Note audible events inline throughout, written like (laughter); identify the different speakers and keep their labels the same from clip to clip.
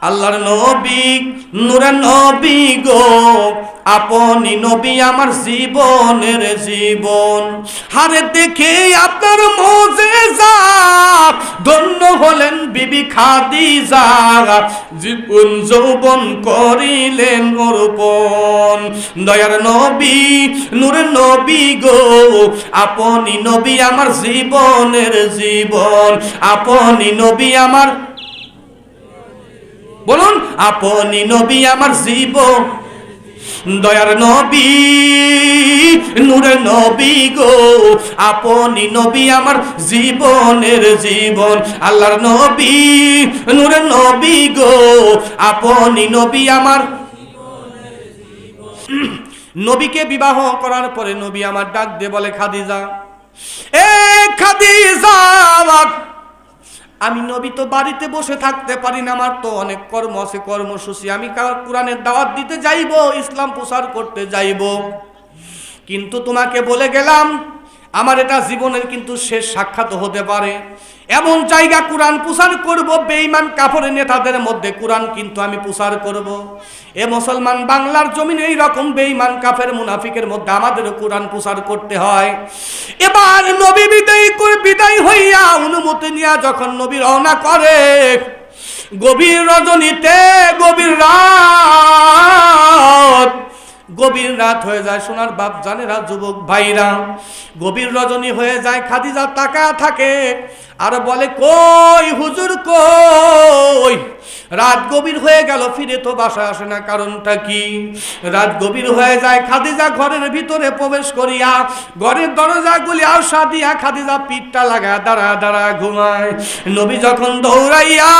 Speaker 1: আল্লাহর নবী নূরে নবী গো। আপনি নবী আমার জীবনের জীবন। হারে দেখে আপনার মোজেজা ধন্য হলেন বিবি খাদিজা। জীবন যৌবন করিলেন অর্পণ দয়ার নবী নূরে নবী গো। আপনি নবী আমার জীবনের জীবন। আপনি নবী আমার বলুন, আপনি নবী আমার জীবন, দয়ার নবী, নূরের নবী গো। আপনি নবী আমার জীবনের জীবন, আল্লাহর নবী, নূরের নবী গো। আপনি নবী আমার নবীকে বিবাহ করার পরে নবী আমার ডাক দিয়ে বলে, খাদিজা, এ খাদিজা আমি নবী তো বাড়িতে বসে থাকতে পারি না, আমার তো অনেক কর্ম আছে, কর্মসূচি। আমি কোরআনের দাওয়াত দিতে যাইব, ইসলাম প্রসার করতে যাইব। কিন্তু তোমাকে বলে গেলাম আমার এটা জীবনের কিন্তু শেষ সাক্ষাৎ হতে পারে। এমন জায়গা কোরআন প্রচার করব, বেঈমান কাপড়ের নেতাদের মধ্যে কোরআন কিন্তু আমি প্রচার করব। এ মুসলমান বাংলার জমিনে এই রকম বেঈমান কাফের মুনাফিকের মধ্যে আমাদেরও কোরআন প্রচার করতে হয়। এবার নবী বিদায় বিদায় হইয়া অনুমতি নিয়া যখন নবী রওনা করে, গভীর রজনীতে, গভীর রাত গভীর রাত হয়ে যায়, সোনার বাপ জানে জানেরা যুবক ভাইরা। গভীর রজনী হয়ে যায়, খাদিজা তাকা থাকে আর বলে, কই হুজুর, কই? রাত গভীর হয়ে গেল, ফিরে তো বাসায় আসে না। কারণটা কি? রাত গভীর হয়ে যায়, খাদিজা ঘরের ভিতরে প্রবেশ করিয়া ঘরের দরজাগুলি আশা দিয়া খাদিজা পিঠটা লাগা দাঁড়া দাঁড়া, ঘুমায়। নবী যখন দৌড়াইয়া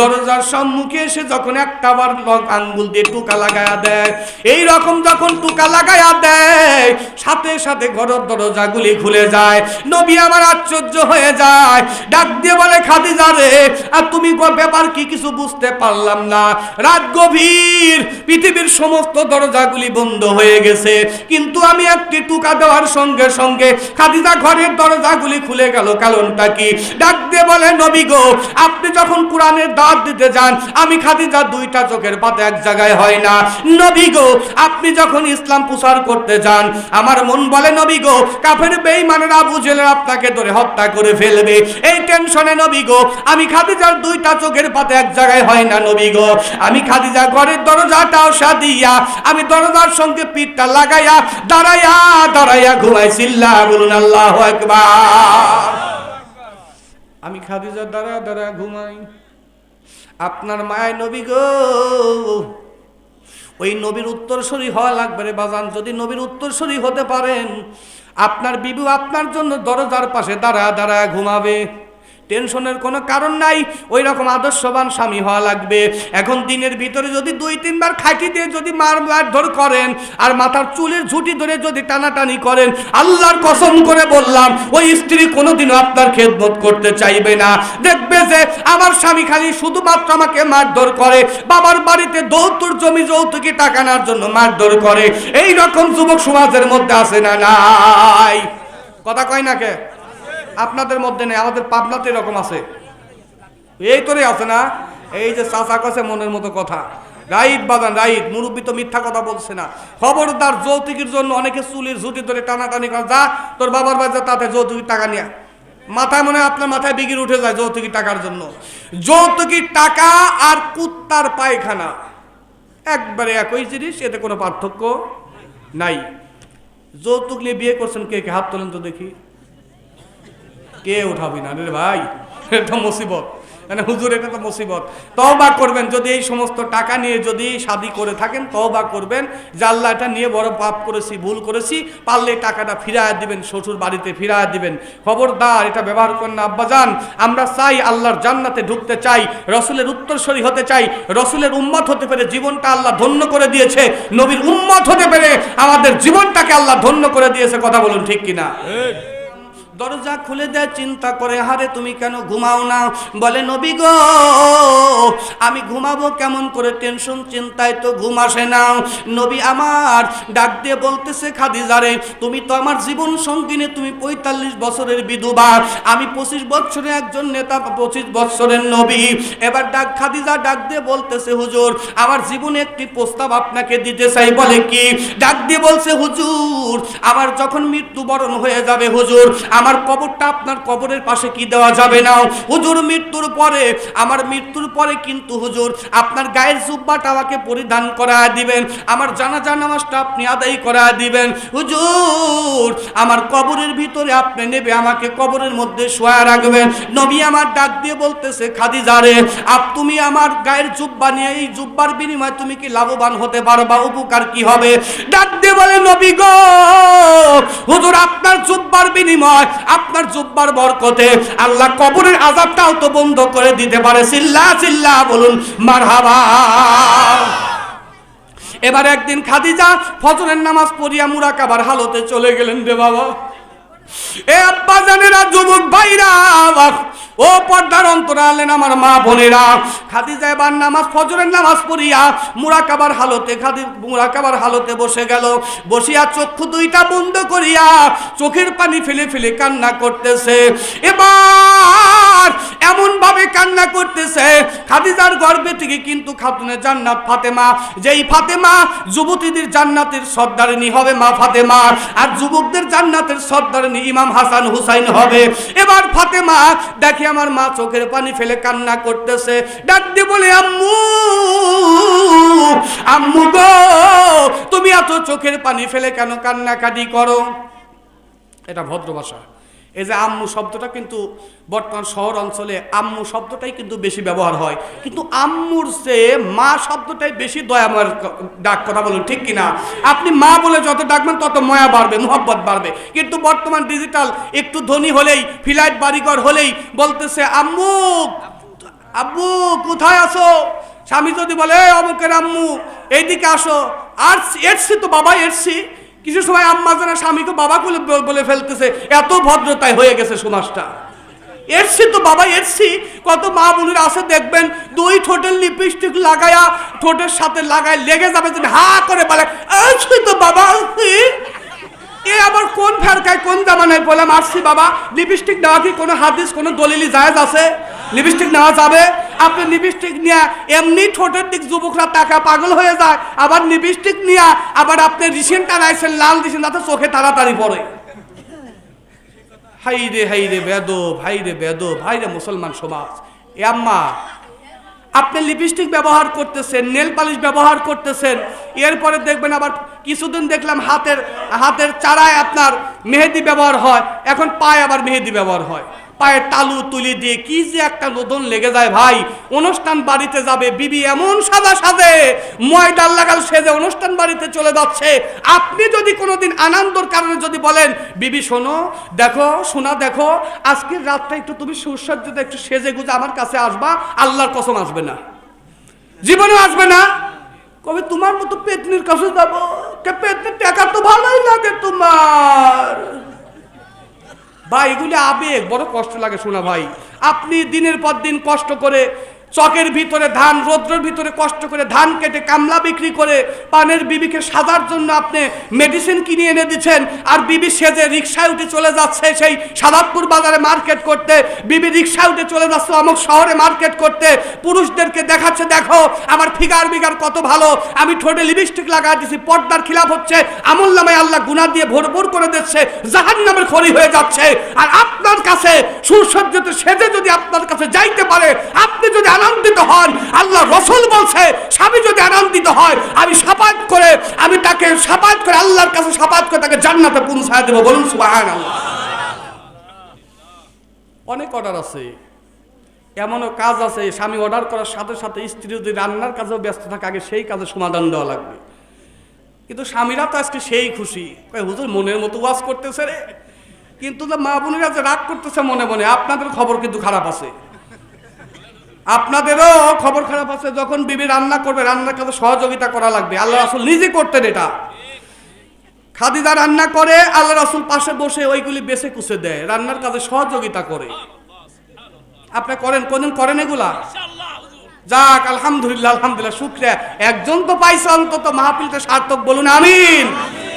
Speaker 1: দরজার সম্মুখে এসে যখন একটা বার আঙ্গুল দিয়ে টুকা লাগায়া দেয়, এই রকম যখন টুকা লাগায়া দেয়, সাথে সাথে ঘরের দরজাগুলি খুলে যায়। নবী আমার আশ্চর্য হয়ে যায়, ডাক দিয়ে বলে, খাদিজা রে, আর তুমি কোন ব্যাপার কি কিছু বুঝতে পারলাম না। রাত গভীর, পৃথিবীর সমস্ত দরজাগুলি বন্ধ হয়ে গেছে। কিন্তু আমি একটি টুকা দেওয়ার সঙ্গে সঙ্গে খাদিজা ঘরের দরজাগুলি খুলে গেল। কারণটা কি? ডাক দিয়ে বলে, নবী গো, আপনি যখন কোরআনের দাঁত দিতে যান, আমি খাদিজা দুইটা চোখের এক জায়গায় হয় না। নবী গো, আপনি যখন ইসলাম প্রচার করতে যান, আমার মন বলে, নবী গো, কাফের বেঈমানেরা বুঝেলে আপনাকে ধরে হত্যা করে ফেলবে। এই টেনশনে নবী গো, আমি খাদিজার দুইটা চোখের পাতে এক জায়গায় হয় না নবী গো। আমি খাদিজা ঘরের দরজাটাও সাদিয়া আমি দরজার সঙ্গে পিঠটা লাগাইয়া, দাঁড়াইয়া দাঁড়াইয়া ঘুমাইছিল্লা বলুন আল্লাহ একবার আমি খাদিজা দাঁড়া দাঁড়া ঘুমাই। আপনার মায় নবী গো। ওই নবীর উত্তরসূরি হওয়া লাগবে রে বাজান, যদি নবীর উত্তরসূরি হতে পারেন, আপনার বিবু আপনার জন্য দরজার পাশে দাঁড়া দাঁড়া ঘুমাবে। টেনশনের কোনো কারণ নাই। ওই রকম আদর্শবান স্বামী হওয়া লাগবে। এখন দিনের ভিতরে যদি দুই, তিনবার খাইটি দিয়ে যদি মার ধর করেন, আর মাথার চুলের ঝুঁটি ধরে যদি টানাটানি করেন, আল্লাহর কসম করে বললাম, ওই স্ত্রী কোনোদিনও আপনার খেদমত করতে চাইবে না। দেখবে যে আমার স্বামী খালি শুধুমাত্র আমাকে মারধর করে, বাবার বাড়িতে দৌতুর জমি যৌতুকি টাকা নেওয়ার জন্য মারধর করে। এই রকম যুবক সমাজের মধ্যে আছে না নাই? কথা কয় না কে? আপনাদের মধ্যে নেই, আমাদের পাবনাতে এরকম আছে। এই তোরে আছে না? এই যে চাচা কাছে মনের মতো কথা। রাইট বাগান রাইট। মুরব্বী তো মিথ্যা কথা বলছে না। খবরদার যৌতুকের জন্য অনেকে চুলির ঝুটি ধরে টানাটানি করে। যা, তোর বাবার বাড়িতে তাতে যৌতুকির টাকা নিয়ে মাথায় মনে আপনার মাথায় বিগির উঠে যায় যৌতুকির টাকার জন্য। যৌতুকির টাকা আর কুত্তার পায়খানা। একবারে একই জিনিস, এতে কোনো পার্থক্য নাই। যৌতুক নিয়ে বিয়ে করছেন কে কে? হাত তোলেন তো দেখি। কে উঠাবি না? রে ভাই, এটা মুসিবত। মানে হুজুর, এটা তো মুসিবত। তওবা করবেন, যদি এই সমস্ত টাকা নিয়ে যদি শাদি করে থাকেন, তওবা করবেন আল্লাহ এটা নিয়ে বড় পাপ করেছি, ভুল করেছি, পারলে টাকাটা ফিরায় দিবেন, শ্বশুর বাড়িতে ফিরায় দিবেন। খবরদার, এটা ব্যবহার করেন না আব্বাজান আমরা চাই আল্লাহর জান্নাতে ঢুকতে চাই, রসুলের উত্তরসরি হতে চাই, রসুলের উম্মত হতে পেরে জীবনটা আল্লাহ ধন্য করে দিয়েছে, নবীর উম্মত হতে পেরে আমাদের জীবনটাকে আল্লাহ ধন্য করে দিয়েছে, কথা বলুন ঠিক কিনা? দরজা খুলে দেয়, চিন্তা করে, হারে তুমি কেন ঘুমাও না? বলে, নবী গো, আমি ঘুমাবো কেমন করে? টেনশন, চিন্তায় তো ঘুম আসে না। নবী আমার ডাক দিয়ে বলতেছে খাদিজারে তুমি তো আমার জীবন সঙ্গিনী, তুমি পঁয়তাল্লিশ বছরের বিধবা। আমি পঁচিশ বছরের একজন নেতা, পঁচিশ বছরের নবী। এবার ডাক, খাদিজা ডাক দিয়ে বলতেছে, হুজুর, আমার জীবনে একটি প্রস্তাব আপনাকে দিতে চাই। বলে কি? ডাক দিয়ে বলছে, হুজুর, আমার যখন মৃত্যুবরণ হয়ে যাবে, হুজুর আমার কবরটা আপনার কবরের পাশে কি দেওয়া যাবে না? হুজুর মৃত্যুর পরে, আমার মৃত্যুর পরে কিন্তু হুজুর আপনার গায়ের জুব্বাটা আমাকে পরিধান করা দিবেন, আমার জানাজা নামাজটা আপনি আদায় করা দিবেন। হুজুর, আমার কবরের ভিতরে আপনি নেবে, আমাকে কবরের মধ্যে শোয়া রাখবেন। নবী আমার ডাক দিয়ে বলতেছে খাদিজারে আপ তুমি আমার গায়ের জুব্বা নিয়ে, এই জুব্বার বিনিময়ে তুমি কি লাভবান হতে পারো পারবা উপকার কি হবে? ডাক দিয়ে বলে, নবী গো, হুজুর আপনার জুব্বার বিনিময় আপনার জুব্বার বরকতে আল্লাহ কবরের আজাবটাও তো বন্ধ করে দিতে পারে। চিল্লা চিল্লা বলুন, মারহাবা। এবার একদিন খাদিজা ফজরের নামাজ পড়িয়া মুরাকাবার হালতে চলে গেলেন রে বাবা। এ আব্বা জানেরা, যুবক ভাইরা ও পর্দার অন্তরালেন আমার মা বোনেরা। খাদিজা এবার নামাজ, ফজরের নামাজ পড়িয়া মুরাকাবার হালতে খাদি, মুরাকাবার হালতে বসে গেল। বসিয়া চক্ষু দুইটা বন্ধ করিয়া চোখের পানি ফেলে ফেলে কান্না করতেছে। এবার এমন ভাবে কান্না করতেছে। খাদিজার গর্ভে থেকে কিন্তু খাতুনে জান্নাত ফাতেমা। যেই ফাতেমা যুবতীদের জান্নাতের সর্দারিনী হবে মা ফাতেমা, আর যুবকদের জান্নাতের সর্দারিনী ইমাম হাসান হুসাইন হবে। এবার ফাতেমা দেখে আমার মা চোখের পানি ফেলে কান্না করতেছে। ডাক দিয়ে বলে, আম্মু আম্মু গো, তুমি এত চোখের পানি ফেলে কেন কান্নাকাটি করো? এটা ভদ্র ভাষা। এই যে আম্মু শব্দটা কিন্তু বর্তমান শহর অঞ্চলে আম্মু শব্দটাই কিন্তু বেশি ব্যবহার হয়। কিন্তু আম্মুর চেয়ে মা শব্দটাই বেশি দয়াময়ের ডাক কথা বলুন, ঠিক কিনা? আপনি মা বলে যত ডাকবেন, তত ময়া বাড়বে, মোহব্বত বাড়বে। কিন্তু বর্তমান ডিজিটাল একটু ধনী হলেই ফ্লাইট বাড়িঘর হলেই বলতেছে, আম্মু, আব্বু, কোথায় আসো স্বামী যদি বলে অমুকের আম্মু, এইদিকে আসো। আর এসছি তো বাবা এসছি। কিছু সময় আম্মা জানা স্বামী তো বাবা বলে ফেলতেছে, এত ভদ্রতায় হয়ে গেছে সমাজটা এসছি তো বাবা এসছি কত মা বোনের আছে দেখবেন, দুই ঠোঁটের লিপস্টিক লাগায়া, ঠোঁটের সাথে লাগায় লেগে যাবে হা করে বলে তো বাবা এ আবার কোন ফেরকায়, কোন জামানায় বলে মারছি বাবা লিপস্টিক নেওয়া কি কোনো হাদিস, কোনো দলিলি জায়েজ আছে? লিপস্টিক নেওয়া যাবে? আপনি লিপস্টিক নিয়ে এমনি ঠোঁটের দিক যুবকরা টাকা পাগল হয়ে যায়, আবার লিপস্টিক নিয়ে আবার আপনি রিসেন্ট টানাইছেন, লাল দিছেন তাতে চোখে তাড়াতাড়ি পড়ে। হাই রে হাই রে বেদ ভাই রে বেদ ভাই রে মুসলমান সমাজ। এ আপনি লিপস্টিক ব্যবহার করতেছেন নেল পালিশ ব্যবহার করতেছেন, এরপরে দেখবেন আবার কিছুদিন দেখলাম হাতের হাতের চারায় আপনার মেহেদি ব্যবহার হয়, এখন পায়ে আবার মেহেদি ব্যবহার হয়। পায়ে তালু তুলি দিয়ে কি যে একটা লোদন লেগে যায় ভাই। অনুষ্ঠান বাড়িতে যাবে, বিবি এমন সাদা সাজে ময়দাল লাগাল সেজে অনুষ্ঠান বাড়িতে চলে যাচ্ছে। আপনি যদি কোনোদিন আনন্দর কারণে যদি বলেন, বিবি, শোনো, দেখো শোনা দেখো, আজকের রাতটা একটু তুমি সুসজ্জিত, একটু সেজে গুজে আমার কাছে আসবা, আল্লাহর কসম আসবে না। জীবনেও আসবে না। কবে তোমার মতো পেতনির কাছে যাব? পেতনির টাকা তো ভালোই লাগে তোমার। ভাই, এগুলি আবেগ, বড় কষ্ট লাগে শোনা ভাই। আপনি দিনের পর দিন কষ্ট করে চকের ভিতরে ধান, রৌদ্রের ভিতরে কষ্ট করে ধান কেটে কামলা বিক্রি করে পানের বিবিকে সাজার জন্য আপনি মেডিসিন কিনে এনে দিচ্ছেন, আর বিবি সেজে রিক্সায় উঠে চলে যাচ্ছে সেই সাদাতপুর বাজারে মার্কেট করতে। বিবি রিক্সায় উঠে চলে যাচ্ছে অমুক শহরে মার্কেট করতে। পুরুষদেরকে দেখাচ্ছে, দেখো, আমার ফিগার বিগার কত ভালো, আমি ঠোঁটে লিপস্টিক লাগাই দিছি, পর্দার খিলাফ হচ্ছে, আমল নামে আল্লাহ গুনা দিয়ে ভরপুর করে দিচ্ছে জাহান নামের খড়ি হয়ে যাচ্ছে। আর আপনার কাছে সুসজ্জিত সেজে যদি আপনার কাছে যাইতে পারে, আপনি যদি আনন্দিত হন। আল্লাহ রসুল বলছে, স্বামী যদি আনন্দিত হয়, আমি সাপাত করে, আমি তাকে সাপাত করে, আল্লাহর কাছে সাপাত করে তাকে জান্নাতে পৌঁছায় দেবো। বলুন সুবাহান অনেক অর্ডার আছে। এমনও কাজ আছে, স্বামী অর্ডার করার সাথে সাথে স্ত্রী যদি রান্নার কাজেও ব্যস্ত থাকে, আগে সেই কাজে সমাধান দেওয়া লাগবে। কিন্তু স্বামীরা তো আজকে সেই খুশি। হুজুর, মনের মতো ওয়াজ করতেছে রে? কিন্তু মা বোনেরা যে রাগ করতেছে মনে মনে, আপনাদের খবর কিন্তু খারাপ আছে। আপনাদেরও খবর খারাপ আছে, যখন বিবি রান্না করবে, রান্নার কাজে সহযোগিতা করা লাগবে। আল্লাহ রাসুল নিজে করতেন এটা। খাদিজা রান্না করে, আল্লাহ রাসুল পাশে বসে ওইগুলি বেছে কুচে দেয়, রান্নার কাজে সহযোগিতা করে। আপনি করেন, কোনদিন করেন এগুলা? যাক, আলহামদুলিল্লাহ আলহামদুলিল্লাহ, শুক্রিয়া। একজন তো পাইছে অন্তত মাহফিলটা সার্থক বলুন, আমিন।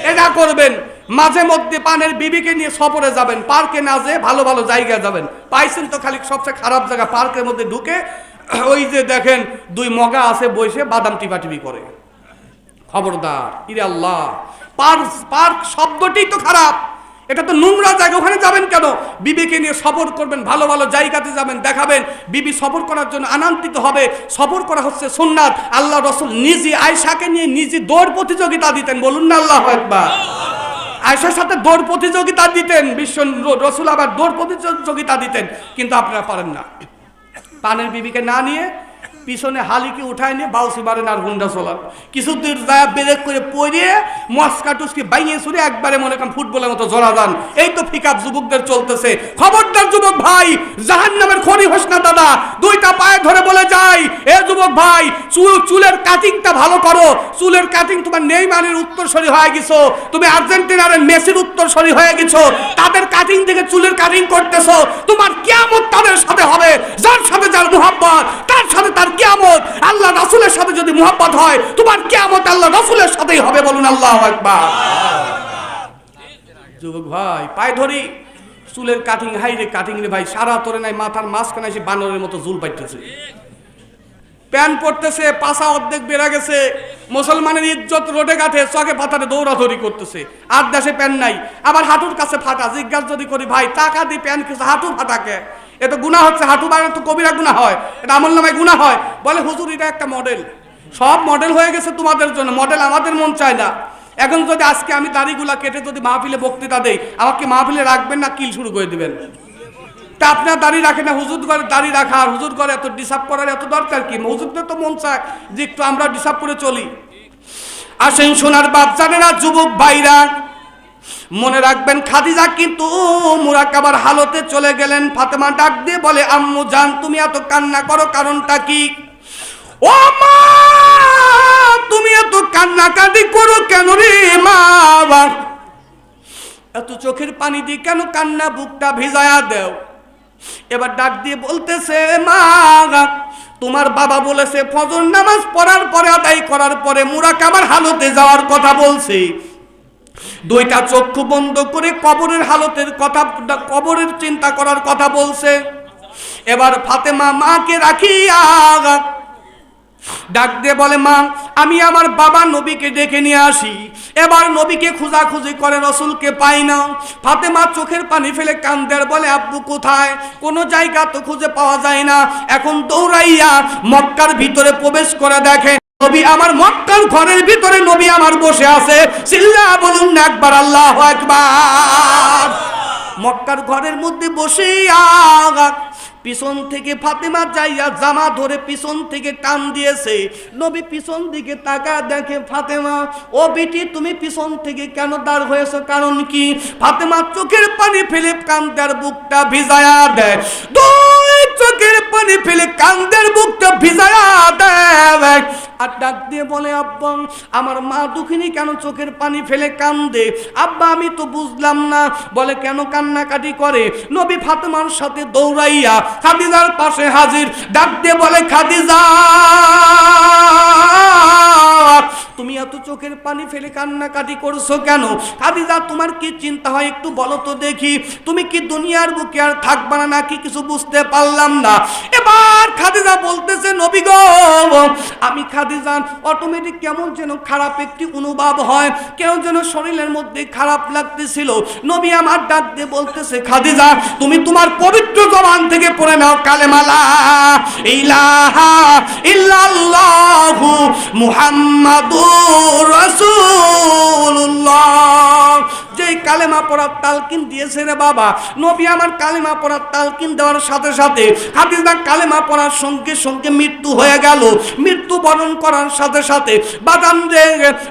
Speaker 1: এটা করবেন। মাঝে মধ্যে পানের বিবিকে নিয়ে সফরে যাবেন। পার্কে না যেয়ে ভালো ভালো জায়গায় যাবেন। পাইছেন তো খালি সবচেয়ে খারাপ জায়গা, পার্কের মধ্যে ঢুকে (clears throat) ওই যে দেখেন দুই মগা আছে বসে বাদাম টিপাটিপি করে। খবরদার, ইরে আল্লাহ। পার্ক পার্ক শব্দটি তো খারাপ। এটা তো নোংরা জায়গা, ওখানে যাবেন কেন? বিবিকে নিয়ে সফর করবেন, ভালো ভালো জায়গাতে যাবেন, দেখাবেন। বিবি সফর করার জন্য আনন্দিত হবে। সফর করা হচ্ছে সুন্নাত। আল্লাহ রসুল নিজে আয়সাকে নিয়ে নিজে দৌড় প্রতিযোগিতা দিতেন। বলুন না আল্লাহ একবার আয়সার সাথে দৌড় প্রতিযোগিতা দিতেন, বিশ্ব রসুল আবার দৌড় প্রতিযোগিতা দিতেন, কিন্তু আপনারা পারেন না। পানের বিবিকে না নিয়ে পিছনে হালিকে উঠায় নিয়ে বাউসি মারেন আর হুন্ডা চলান কিছু দূর যায় ব্রেক করে পড়িয়ে মস্কা টুসকি বাইয়ে সুরে একবারে মনে করেন ফুটবলের মতো জোড়া যান এই তো ফিকাপ যুবকদের চলতেছে। খবরদার যুবক ভাই জাহান নামের খনি হোস না দাদা। দুইটা পায়ে ধরে বলে যাই, এ যুবক ভাই, চুল, চুলের কাটিংটা ভালো করো। চুলের কাটিং তোমার নেইমারের উত্তরসরি হয়ে গেছো। তুমি আর্জেন্টিনার মেসির উত্তরসরি হয়ে গেছো। তাদের কাটিং থেকে চুলের কাটিং করতেছো। তোমার কেমন তাদের সাথে হবে। যার সাথে যার মুহাব্বত, তার সাথে তার কিয়ামত আল্লাহ রাসূলের সাথে যদি মুহাব্বত হয়, তোমার কিয়ামত আল্লাহ রাসূলের সাথেই হবে বলুন আল্লাহু আকবার। যুবক ভাই, পায়ে ধরি, চুলের কাটিং হাই রে কাটিং রে ভাই, সারা তোরে নাই, মাথার মাঝখানে এসে বানরের মতো জুল পাইতেছে। প্যান পড়তেছে পাশা অর্ধেক বেড়ে গেছে, মুসলমানের ইজ্জত রোডে গাঠে চকে পাতারে দৌড়াদৌড়ি করতেছে। আর দেশে প্যান নাই, আবার হাঁটুর কাছে ফাটা, জিজ্ঞাসা যদি করি, ভাই, টাকা দিয়ে প্যান কিছু হাঁটু ফাটাকে এ তো গুণা হচ্ছে, হাঁটু বানানো তো কবিরা গুণা হয়, এটা আমল নামায় গুণা হয়। বলে, হুজুর, এটা একটা মডেল সব মডেল হয়ে গেছে তোমাদের জন্য মডেল আমাদের মন চায় না। এখন যদি আজকে আমি দাড়িগুলা কেটে যদি মাহফিলে বক্তৃতা দেই, আমাকে মাহফিলে রাখবেন না, কিল শুরু করে দিবেন? তা আপনার দাড়ি রাখে না, হুজুর করে দাড়ি রাখা, আর হুজুর করে এত ডিসার্ভ করার এত দরকার কি? হুজুরদের তো মন চায় যে একটু আমরা ডিসার্ভ করে চলি। আসেন সোনার বাচ্চারা যুবক ভাইরা মনে রাখবেন, খাদিজা কিন্তু মুরাকাবার হালতে চলে গেলেন। ফাতেমা ডাক দিয়ে বলে, আম্মু, জান, তুমি এত কান্না করো, কারণটা কি? ও তুমি এত কান্নাকাটি করো কেন রে মা এত চোখের পানি দিয়ে কেন কান্না, বুকটা ভিজায়া দেও? এবার ডাক দিয়ে বলতেছে, মা, তোমার বাবা বলেছে, ফজর নামাজ পড়ার পরে, আদায় করার পরে মুরাকাবার হালতে যাওয়ার কথা বলছে। দুইটা চক্ষু বন্ধ করে কবরের হালতের কথা, কবরের চিন্তা করার কথা বলছে। এবার ফাতেমা মাকে রাখিয়া ডাক দিয়ে বলে, মা, আমি আমার বাবা নবীকে ডেকে নিয়ে আসি। এবার নবীকে খোঁজাখুঁজি করে রসুলকে পাই না। ফাতেমা চোখের পানি ফেলে কান্দের বলে, আব্বু, কোথায়? কোনো জায়গা তো খুঁজে পাওয়া যায় না। এখন দৌড়াইয়া মক্কার ভিতরে প্রবেশ করে দেখে নবী আমার মক্কার ঘরের ভিতরে নবী আমার বসে আছে। চিল্লা বলুন একবার, আল্লাহ একবার মক্কার ঘরের মধ্যে বসে পিছন থেকে ফাতেমা যাইয়া জামা ধরে পিছন থেকে টান দিয়েছে। নবী পিছন দিকে তাকা দেখে, ফাতেমা, ও বেটি, তুমি পিছন থেকে কেন দাঁড় হয়েছো? কারণ কি? ফাতেমা চোখের পানি ফেলে কান্দার বুকটা ভিজায়া দেয়। চোখের পানি ফেলে কান্দের বুকটা ভিজায়া দেয়। আর ডাক দিয়ে বলে, আব্বা, আমার মা দুঃখিনী কেন চোখের পানি ফেলে কান্দে? আব্বা, আমি তো বুঝলাম না। বলে, কেন কান্নাকাটি করে? নবী ফাতেমার সাথে দৌড়াইয়া খাদিজার পাশে হাজির। ডাক দিয়ে বলে, খাদিজা, তুমি এত চোখের পানি ফেলে কান্নাকাটি করছ কেন? খাদিজা, তোমার কি চিন্তা হয় একটু বলো তো দেখি। তুমি কি দুনিয়ার বুকে আর থাকবা না, নাকি কিছু বুঝতে পারলাম না এবার খাদিজা বলতেছে, নবী গো, আমি খাদিজা অটোমেটিক কেমন যেন খারাপ একটি অনুভব হয় কেন যেন শরীরের মধ্যে খারাপ লাগতেছিল। নবী আমার ডাক দিয়ে বলতেছে, খাদিজা, তুমি তোমার পবিত্র জবান থেকে পড়ে নাও, কালেমালা। ইলাহা ইল্লাল্লাহু মুহাম্মাদুর রাসূলুল্লাহ। যে কালেমা পড়ার তালকিন দিয়েছে রে বাবা। নবী আমার কালেমা পড়ার তালকিন দেওয়ার সাথে সাথে হাদিসা কালেমা পড়ার সঙ্গে সঙ্গে মৃত্যু হয়ে গেল। মৃত্যু বরণ করার সাথে সাথে বাদাম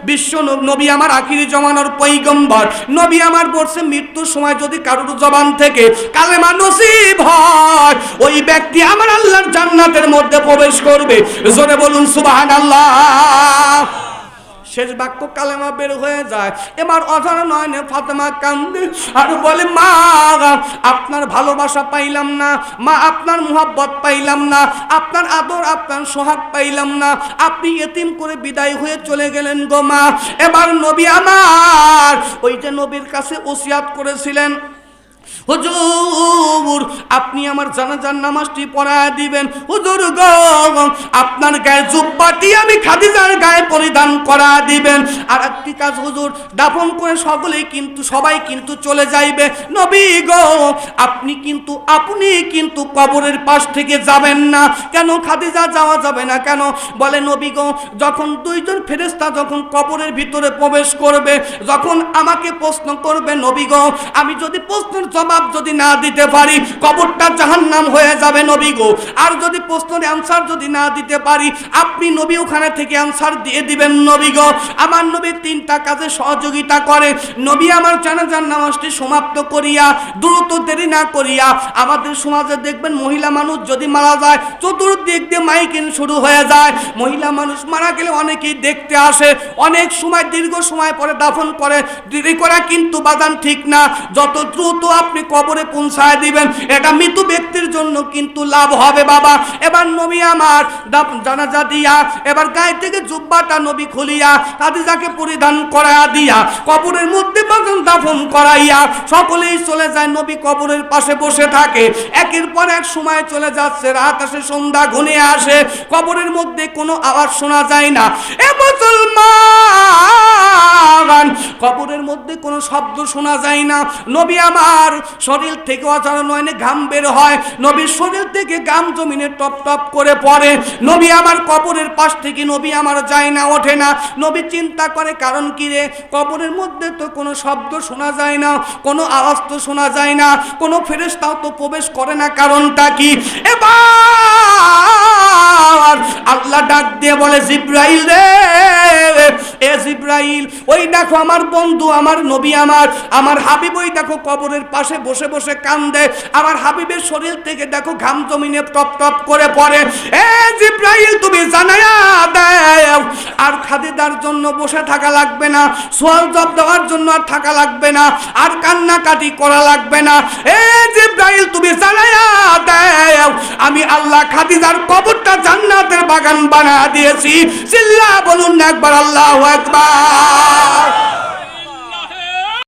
Speaker 1: বিশ্ব নবী আমার আখিরি জমানোর পৈগম্বর, নবী আমার বলছে মৃত্যুর সময় যদি কারোর জবান থেকে কালেমা নসিব হয়, ওই ব্যক্তি আমার আল্লাহর জান্নাতের মধ্যে প্রবেশ করবে। জোরে বলুন সুবাহান আল্লাহ শেষ বাক্য কালেমা বের হয়ে যায়। এবার অজানা নয়নে ফাতেমা কান্দে আর বলে, মা, আপনার ভালোবাসা পাইলাম না। মা, আপনার মোহাব্বত পাইলাম না। আপনার আদর, আপনার সোহাগ পাইলাম না। আপনি এতিম করে বিদায় হয়ে চলে গেলেন গো মা। এবার নবী আমার ওই যে নবীর কাছে ওসিয়াত করেছিলেন। হুজুর, আপনি আমার জানাজার নামাজটি পড়ায় দিবেন। হুজুর গো, আপনার গায়ে জুব্বাটি আমি খাদিজার গায়ে পরিধান করা দিবেন। আর একটি কাজ হুজুর, দাফন করে সকলেই কিন্তু, সবাই কিন্তু চলে যাইবে। নবী গো, আপনি কিন্তু আপনি কিন্তু কবরের পাশ থেকে যাবেন না। কেন খাদিজা যাওয়া যাবে না কেন? বলে নবী গো, যখন দুইজন ফেরেস্তা যখন কবরের ভিতরে প্রবেশ করবে, যখন আমাকে প্রশ্ন করবে, নবী গো, আমি যদি প্রশ্নের জবাব যদি না দিতে পারি, কবরটা জাহান্নাম হয়ে যাবে নবী গো। আর যদি প্রশ্নের অ্যান্সার যদি না দিতে পারি, আপনি নবী ওখানে থেকে অ্যান্সার দিয়ে দিবেন নবী গো। আমার নবী তিনটা কাজে সহযোগিতা করে। নবী আমার জানাজার নামাজটি সমাপ্ত করিয়া, দ্রুত দেরি না করিয়া আমাদের সমাজে দেখবেন মহিলা মানুষ যদি মারা যায়, চতুর্দিক দিয়ে মাইকিং শুরু হয়ে যায়। মহিলা মানুষ মারা গেলে অনেকেই দেখতে আসে। অনেক সময় দীর্ঘ সময় পরে দাফন করে, দেরি করা কিন্তু বাদান ঠিক না। যত দ্রুত আপনি কবরে পৌঁছায় দিবেন। এটা মৃত ব্যক্তির জন্য কিন্তু লাভ হবে বাবা। এবার নবী আমার জানাজা দিয়া, এবার গায়ে থেকে জুব্বাটা নবী খুলিয়া কাদিজাকে পরিধান করাইয়া দিয়া, কবরের মধ্যে বাদন দাফন করাইয়া, সকলেই চলে যায় নবী কবরের পাশে বসে থাকে। একের পর এক সময় চলে যাচ্ছে, রাত আসে, সন্ধ্যা ঘনিয়ে আসে, কবরের মধ্যে কোনো আওয়াজ শোনা যায় না। এ কবরের মধ্যে কোনো শব্দ শোনা যায় না। নবী আমার শরীর থেকে অজানা নয়নে ঘাম বের হয়। নবীর শরীর থেকে ঘাম জমিনে টপ টপ করে পড়ে। নবী আমার কবরের পাশ থেকে নবী আমার যায় না, ওঠে না। নবী চিন্তা করে, কারণ কি রে? কবরের মধ্যে তো কোনো শব্দ শোনা যায় না, কোনো আওয়াজ তো শোনা যায় না, কোনো ফেরেস্তাও তো প্রবেশ করে না। কারণটা কি? এবার আল্লাহ ডাক দিয়ে বলে, জিব্রাইল রে, এ জিব্রাইল, ওই দেখো আমার বন্ধু, আমার নবী আমার আমার হাবিব ওই দেখো কবরের পাশে বসে বসে কান্দে, আমার হাবিবের শরীর থেকে দেখো ঘাম জমিনে টপ টপ করে পড়ে। এ জিব্রাইল, তুমি জানায়া দেও। আর খাদিদার জন্য বসে থাকা লাগবে না, সোয়াল জব দেওয়ার জন্য আর থাকা লাগবে না, আর কান্নাকাটি করা লাগবে না। এ জিব্রাইল, তুমি জানায়া দেও। আমি আল্লাহ খাদিজার কবরটা জান্নাতের বাগান বানা দিয়েছি। চিল্লা বলুন না একবার, আল্লাহু আকবার Fight!